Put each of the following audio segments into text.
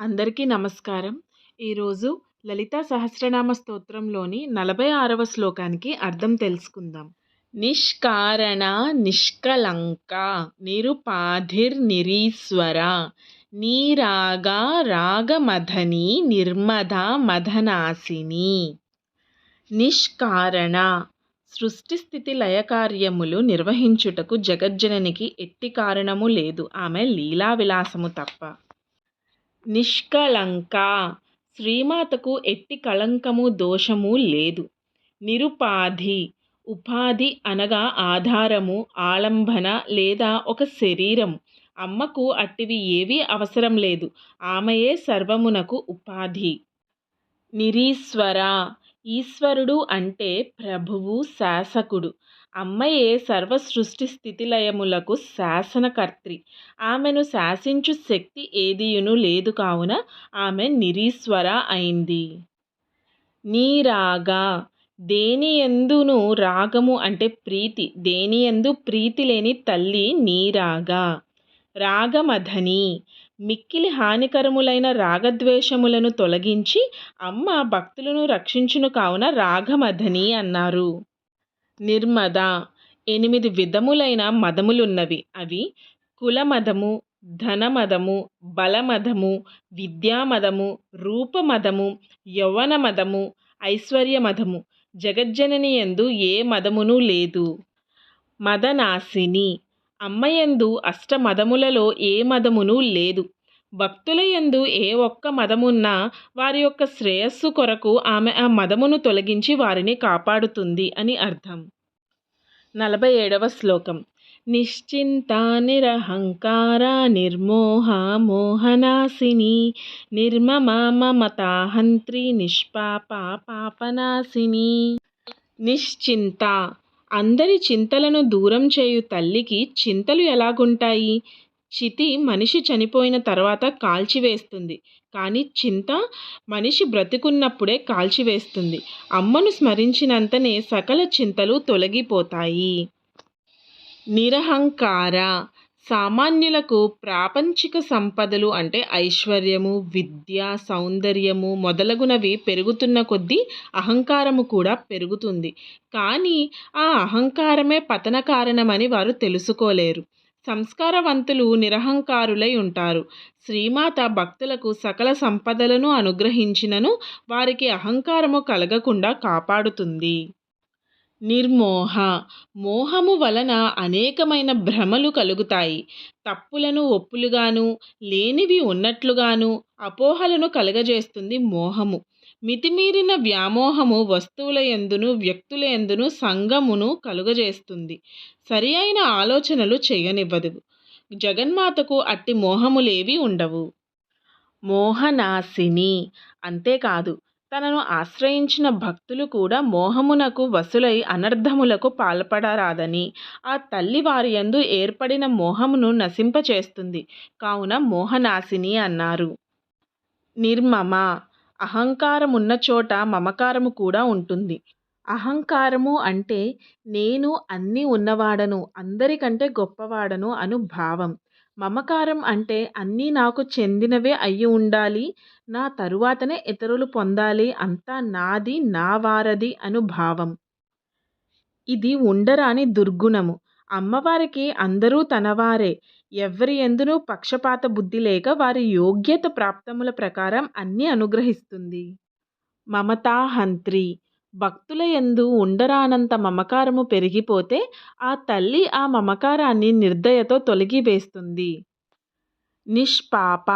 అందరికీ నమస్కారం. ఈరోజు లలితా సహస్రనామ స్తోత్రంలోని నలభై ఆరవ శ్లోకానికి అర్థం తెలుసుకుందాం. నిష్కారణ నిష్కలంక నిరుపాధిర్ నిరీశ్వర నీరాగ రాగమధని నిర్మద మధనాశిని. నిష్కారణ సృష్టి స్థితి లయకార్యములు నిర్వహించుటకు జగజ్జననికి ఎట్టి కారణము లేదు. ఆమె లీలా విలాసము తప్ప. నిష్కళంక. శ్రీమాతకు ఎట్టి కళంకము దోషము లేదు. నిరుపాధి. ఉపాధి అనగా ఆధారము ఆలంబన లేదా ఒక శరీరం అమ్మకు అట్టివి ఏవీ అవసరం లేదు. ఆమెయే సర్వమునకు ఉపాధి. నిరీశ్వర. ఈశ్వరుడు అంటే ప్రభువు శాసకుడు. అమ్మయే సర్వ సృష్టి స్థితిలయములకు శాసనకర్త్రి. ఆమెను శాసించు శక్తి ఏదియును లేదు కావున ఆమె నిరీశ్వర అయింది. నీరాగా దేని ఎందును రాగము అంటే ప్రీతి దేని ఎందు ప్రీతి లేని తల్లి నీరాగా. రాగమధని మిక్కిలి హానికరములైన రాగద్వేషములను తొలగించి అమ్మ భక్తులను రక్షించును కావున రాగమధని అన్నారు. నిర్మద. ఎనిమిది విధములైన మదములున్నవి. అవి కులమదము ధనమదము బలమదము విద్యామదము రూపమదము యవ్వనమదము ఐశ్వర్యమదము. జగజ్జనని ఎందు ఏ మదమును లేదు. మదనాశిని. అమ్మయందు అష్టమదములలో ఏ మదమును లేదు. భక్తుల యందు ఏ ఒక్క మదమున్నా వారి యొక్క శ్రేయస్సు కొరకు ఆమె ఆ మదమును తొలగించి వారిని కాపాడుతుంది అని అర్థం. నలభై ఏడవ శ్లోకం. నిశ్చింత నిరహంకార నిర్మోహ మోహనాశిని నిర్మమ మమతాహంత్రి నిష్పాప పాపనాశిని. నిశ్చింత. అందరి చింతలను దూరం చేయు తల్లికి చింతలు ఎలాగుంటాయి? చితి మనిషి చనిపోయిన తర్వాత కాల్చివేస్తుంది కానీ చింత మనిషి బ్రతికున్నప్పుడే కాల్చివేస్తుంది అమ్మను స్మరించినంతనే సకల చింతలు తొలగిపోతాయి. నిరహంకార సామాన్యులకు ప్రాపంచిక సంపదలు అంటే ఐశ్వర్యము విద్య సౌందర్యము మొదలగునవి పెరుగుతున్న కొద్దీ అహంకారము కూడా పెరుగుతుంది. కానీ ఆ అహంకారమే పతన కారణమని వారు తెలుసుకోలేరు. సంస్కారవంతులు నిరహంకారులై ఉంటారు. శ్రీమాత భక్తులకు సకల సంపదలను అనుగ్రహించినను వారికి అహంకారము కలగకుండా కాపాడుతుంది. నిర్మోహ. మోహము వలన అనేకమైన భ్రమలు కలుగుతాయి. తప్పులను ఒప్పులుగాను లేనివి ఉన్నట్లుగాను అపోహలను కలగజేస్తుంది మోహము. మితిమీరిన వ్యామోహము వస్తువుల ఎందును వ్యక్తుల ఎందును సంగమును కలుగజేస్తుంది. సరి అయిన ఆలోచనలు చేయనివ్వదు జగన్మాతకు అట్టి మోహములేవి ఉండవు. మోహనాశిని అంతేకాదు తనను ఆశ్రయించిన భక్తులు కూడా మోహమునకు వసులై అనర్థములకు పాల్పడరాదని ఆ తల్లి వారి యందు ఏర్పడిన మోహమును నశింపచేస్తుంది. కావున మోహనాశిని అన్నారు. నిర్మమ అహంకారమున్న చోట మమకారము కూడా ఉంటుంది. అహంకారము అంటే నేను అన్నీ ఉన్నవాడను అందరికంటే గొప్పవాడను అను భావం. మమకారం అంటే అన్నీ నాకు చెందినవే అయ్యి ఉండాలి నా తరువాతనే ఇతరులు పొందాలి అంతా నాది నా వారది అను భావం. ఇది ఉండరాని దుర్గుణము. అమ్మవారికి అందరూ తనవారే. ఎవరి ఎందునూ పక్షపాత బుద్ధి లేక వారి యోగ్యత ప్రాప్తముల ప్రకారం అన్నీ అనుగ్రహిస్తుంది. మమతా హంత్రి. భక్తుల ఎందు ఉండరానంత మమకారము పెరిగిపోతే ఆ తల్లి ఆ మమకారాన్ని నిర్దయతో తొలగివేస్తుంది. నిష్పాప.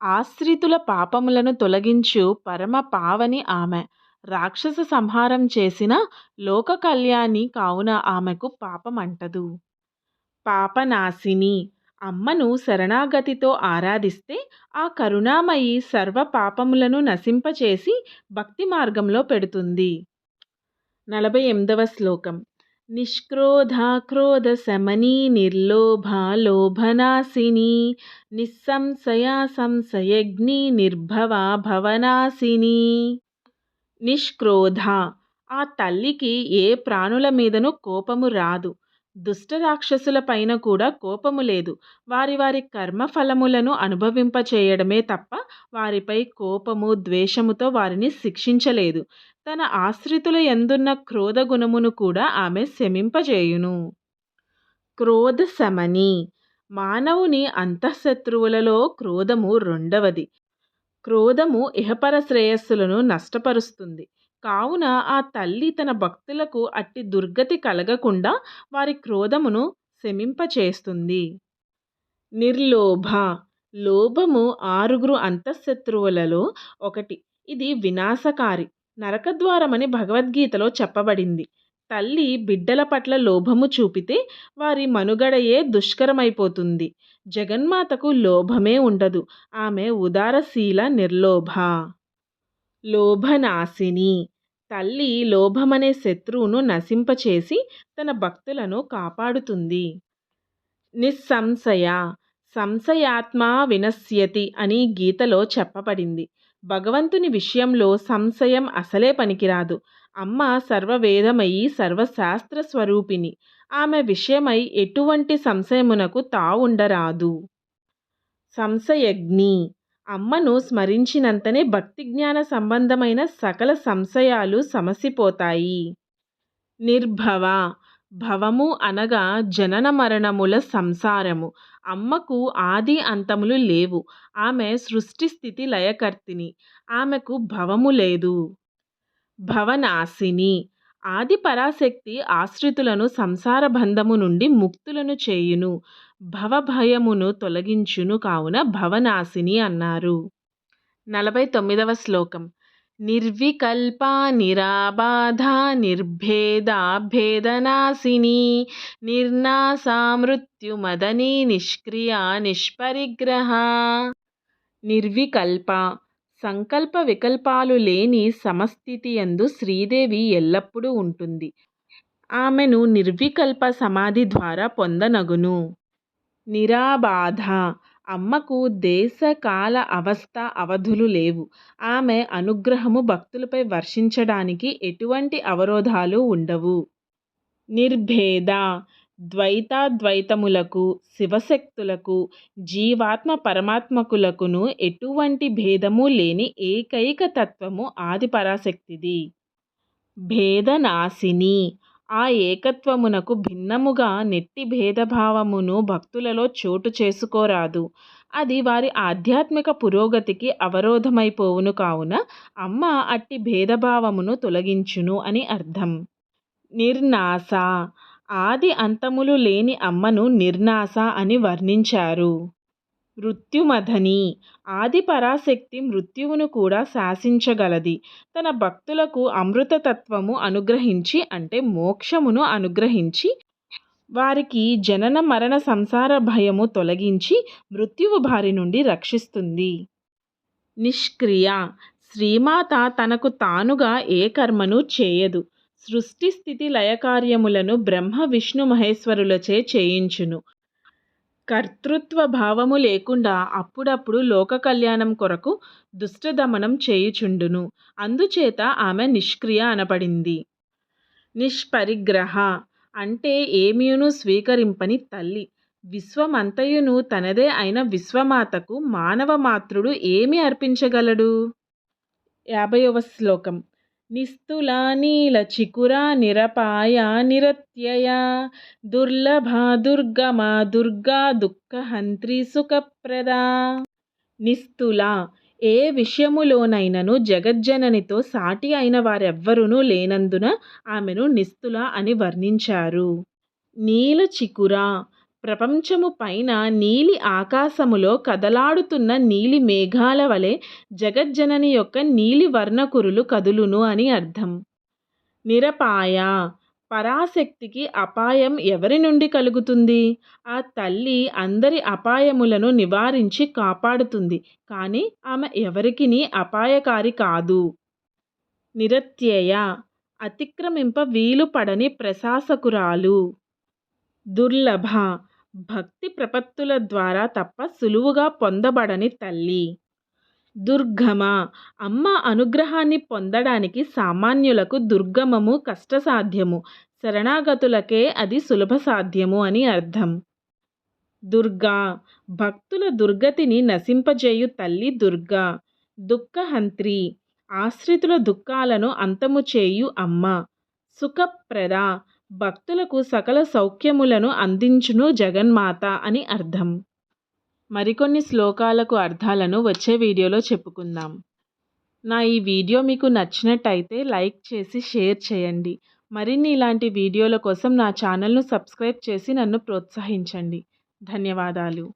ఆశ్రితుల పాపములను తొలగించు పరమ పావని ఆమె. రాక్షస సంహారం చేసిన లోక కళ్యాణి కావున ఆమెకు పాపమంటదు. పాపనాశిని అమ్మను శరణాగతితో ఆరాధిస్తే ఆ కరుణామయి సర్వ పాపములను నశింపచేసి భక్తి మార్గంలో పెడుతుంది. నలభై ఎనిమిదవ శ్లోకం. నిష్క్రోధ క్రోధ శమనీ నిర్లోభ లోభనాశిని నిస్సంశయ సంశయగ్ని నిర్భవ భవనాశిని నిష్క్రోధ. ఆ తల్లికి ఏ ప్రాణుల మీదను కోపము రాదు. దుష్ట రాక్షసుల పైన కూడా కోపము లేదు. వారి వారి కర్మఫలములను అనుభవింపచేయడమే తప్ప వారిపై కోపము ద్వేషముతో వారిని శిక్షించలేదు. తన ఆశ్రితుల ఎందున్న క్రోధ గుణమును కూడా ఆమె శమింపజేయును క్రోధ శమని మానవుని అంతఃశత్రువులలో క్రోధము రెండవది. క్రోధము ఇహపర శ్రేయస్సులను నష్టపరుస్తుంది. కావున ఆ తల్లి తన భక్తులకు అట్టి దుర్గతి కలగకుండా వారి క్రోధమును శమింపచేస్తుంది. నిర్లోభ. లోభము ఆరుగురు అంతఃశత్రువులలో ఒకటి. ఇది వినాశకారి. నరకద్వారమని భగవద్గీతలో చెప్పబడింది. తల్లి బిడ్డల పట్ల లోభము చూపితే వారి మనుగడయే దుష్కరమైపోతుంది. జగన్మాతకు లోభమే ఉండదు. ఆమె ఉదారశీల నిర్లోభ. లోభనాశిని. తల్లి లోభమనే శత్రువును నశింపచేసి తన భక్తులను కాపాడుతుంది. నిస్సంశయ. సంశయాత్మ వినశ్యతి అని గీతలో చెప్పబడింది. భగవంతుని విషయంలో సంశయం అసలే పనికిరాదు. అమ్మ సర్వవేదమయీ సర్వశాస్త్ర స్వరూపిణి ఆమె విషయమై ఎటువంటి సంశయమునకు తావుండరాదు. సంశయగ్ని అమ్మను స్మరించినంతనే భక్తి జ్ఞాన సంబంధమైన సకల సంశయాలు సమసిపోతాయి. నిర్భవ. భవము అనగా జనన మరణముల సంసారము. అమ్మకు ఆది అంతములు లేవు. ఆమె సృష్టి స్థితి లయకర్తిని. ఆమెకు భవము లేదు. భవనాశిని. ఆది పరాశక్తి ఆశ్రితులను సంసార బంధము నుండి ముక్తులను చేయును భవభయమును తొలగించును కావున భవనాశిని అన్నారు. నలభై తొమ్మిదవ శ్లోకం. నిర్వికల్ప నిరాబాధ నిర్భేద భేదనాశిని నిర్నాశా మృత్యుమదని నిష్క్రియ నిష్పరిగ్రహ. నిర్వికల్ప సంకల్ప వికల్పాలు లేని సమస్థితి యందు శ్రీదేవి ఎల్లప్పుడూ ఉంటుంది. ఆమెను నిర్వికల్ప సమాధి ద్వారా పొందనగును. నిరాబాధ. అమ్మకు దేశకాల అవస్థ అవధులు లేవు. ఆమె అనుగ్రహము భక్తులపై వర్షించడానికి ఎటువంటి అవరోధాలు ఉండవు. నిర్భేద. ద్వైతాద్వైతములకు శివశక్తులకు జీవాత్మ పరమాత్మకులకును ఎటువంటి భేదము లేని ఏకైక తత్వము ఆది పరాశక్తిది. భేదనాశిని. ఆ ఏకత్వమునకు భిన్నముగా నెట్టి భేదభావమును భక్తులలో చోటు చేసుకోరాదు. అది వారి ఆధ్యాత్మిక పురోగతికి అవరోధమైపోవును కావున అమ్మ అట్టి భేదభావమును తొలగించును అని అర్థం. నిర్నాశ. ఆది అంతములు లేని అమ్మను నిర్నాశ అని వర్ణించారు. మృత్యుమథని ఆది పరాశక్తి మృత్యువును కూడా శాసించగలది. తన భక్తులకు అమృతతత్వము అనుగ్రహించి అంటే మోక్షమును అనుగ్రహించి వారికి జనన మరణ సంసార భయము తొలగించి మృత్యువు బారి నుండి రక్షిస్తుంది. నిష్క్రియ శ్రీమాత తనకు తానుగా ఏ కర్మను చేయదు. సృష్టి స్థితి లయకార్యములను బ్రహ్మ విష్ణు మహేశ్వరులచే చేయించును. కర్తృత్వ భావము లేకుండా అప్పుడప్పుడు లోక కళ్యాణం కొరకు దుష్టదమనం చేయుచుండును. అందుచేత ఆమె నిష్క్రియ అనబడింది. నిష్పరిగ్రహ అంటే ఏమీయును స్వీకరింపని తల్లి. విశ్వమంతయును తనదే అయిన విశ్వమాతకు మానవ మాతృడు ఏమి అర్పించగలడు? యాభైవ శ్లోకం. నిస్తులా నీలచికురా నిరపాయ నిరత్యయ. దుర్లభా దుర్గమా దుర్గా దుఃఖహంత్రి సుఖప్రదా. నిస్తుల ఏ విషయములోనైనను జగజ్జననితో సాటి అయిన వారెవ్వరూనూ లేనందున ఆమెను నిస్తుల అని వర్ణించారు. నీల చికుర ప్రపంచము పైన నీలి ఆకాశములో కదలాడుతున్న నీలి మేఘాల వలె జగజ్జనని యొక్క నీలి వర్ణకురులు కదులును అని అర్థం. నిరపాయ పరాశక్తికి అపాయం ఎవరి నుండి కలుగుతుంది? ఆ తల్లి అందరి అపాయములను నివారించి కాపాడుతుంది కానీ ఆమె ఎవరికి అపాయకారి కాదు. నిరత్యయ అతిక్రమింప వీలు పడని ప్రశాసకురాలు. దుర్లభ భక్తి ప్రపత్తుల ద్వారా తప్ప సులువుగా పొందబడని తల్లి. దుర్గమ. అమ్మ అనుగ్రహాన్ని పొందడానికి సామాన్యులకు దుర్గమము కష్టసాధ్యము. శరణాగతులకే అది సులభ సాధ్యము అని అర్థం. దుర్గా. భక్తుల దుర్గతిని నశింపజేయు తల్లి దుర్గా. దుఃఖహంత్రి. ఆశ్రితుల దుఃఖాలను అంతము చేయు అమ్మ. సుఖప్రద. భక్తులకు సకల సౌఖ్యములను అందించును జగన్మాత అని అర్థం. మరికొన్ని శ్లోకాలకు అర్థాలను వచ్చే వీడియోలో చెప్పుకుందాం. నా ఈ వీడియో మీకు నచ్చినట్టయితే లైక్ చేసి షేర్ చేయండి. మరిన్ని ఇలాంటి వీడియోల కోసం నా ఛానల్ను సబ్స్క్రైబ్ చేసి నన్ను ప్రోత్సహించండి. ధన్యవాదాలు.